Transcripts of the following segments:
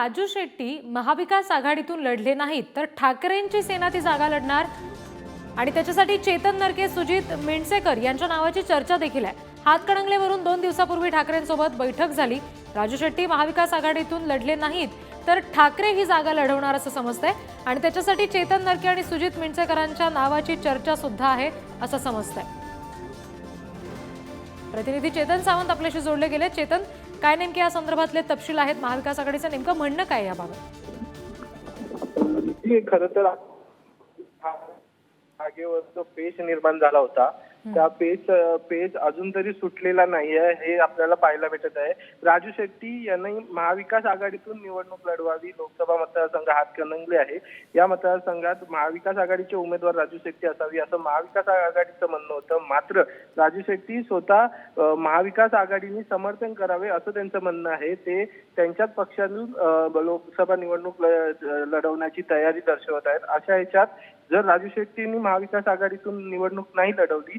राजू शेट्टी महाविकास आघाडीतून लढले नाहीत तर ठाकरेंची सेना ती जागा लढणार? आणि त्याच्यासाठी चेतन नरके सुजित मिणसेकर यांच्या नावाची चर्चा देखील आहे. हातकणंगलेवरून दोन दिवसापूर्वी ठाकरेंसोबत बैठक झाली. राजू शेट्टी महाविकास आघाडीतून लढले नाहीत तर ठाकरे ही जागा लढवणार असं समजतंय. आणि त्याच्यासाठी चेतन नरके आणि सुजित मिणसेकरांच्या नावाची चर्चा सुद्धा आहे असं समजतंय. प्रतिनिधी चेतन सावंत आपल्याशी जोडले गेले. चेतन काय नेमके या संदर्भातले तपशील आहेत महाविकास आघाडीचं? नेमकं म्हणणं काय याबाबत? हे खर तर जागेवरचं पेश निर्माण झाला होता. त्या पेच पेच अजून तरी सुटलेला नाहीये हे आपल्याला पाहायला भेटत आहे. राजू शेट्टी यांनी महाविकास आघाडीतून निवडणूक लढवावी लोकसभा मतदारसंघ हातकणंगले आहे. या मतदारसंघात महाविकास आघाडीचे उमेदवार राजू शेट्टी असावी असं महाविकास आघाडीचं म्हणणं होतं. मात्र राजू शेट्टी स्वतः महाविकास आघाडीने समर्थन करावे असं त्यांचं म्हणणं आहे. ते त्यांच्याच पक्षातून लोकसभा निवडणूक लढवण्याची तयारी दर्शवत आहेत. अशा ह्याच्यात जर राजू शेट्टींनी महाविकास आघाडीतून निवडणूक नाही लढवली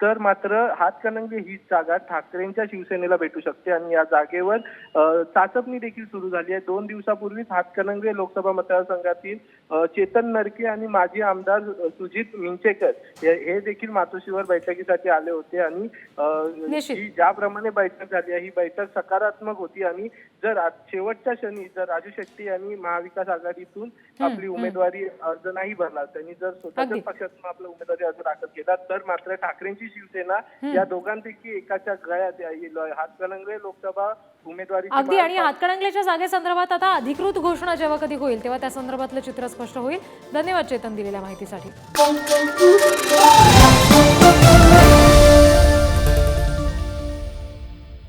तर मात्र हातकणंगले ही जागा ठाकरेंच्या शिवसेनेला भेटू शकते. आणि या जागेवर चाचपणी देखील सुरू झाली आहे. दोन दिवसापूर्वीच हातकणंगले लोकसभा मतदारसंघातील चेतन नरके आणि माजी आमदार सुजित मिंचेकर हे देखील मातोश्रीवर बैठकीसाठी आले होते. आणि. ही ज्याप्रमाणे बैठक झाली आहे ही बैठक सकारात्मक होती. आणि जर आज शेवटच्या क्षणी जर राजू शेट्टी यांनी महाविकास आघाडीतून आपली उमेदवारी अर्ज नाही भरला त्यांनी जर. स्वतःच्या पक्षातून आपला उमेदवारी अर्ज दाखल केला तर मात्र ठाकरेंची शिवसेना या दोघांपैकी एकाच्या गळ्यात हातकणंगले लोकसभा उमेदवारी अगदी आणि हातकणंगलेच्या जागेसंदर्भात आता अधिकृत घोषणा जेव्हा कधी होईल तेव्हा त्या संदर्भातलं चित्र स्पष्ट होईल. धन्यवाद चेतन दिलेल्या माहितीसाठी.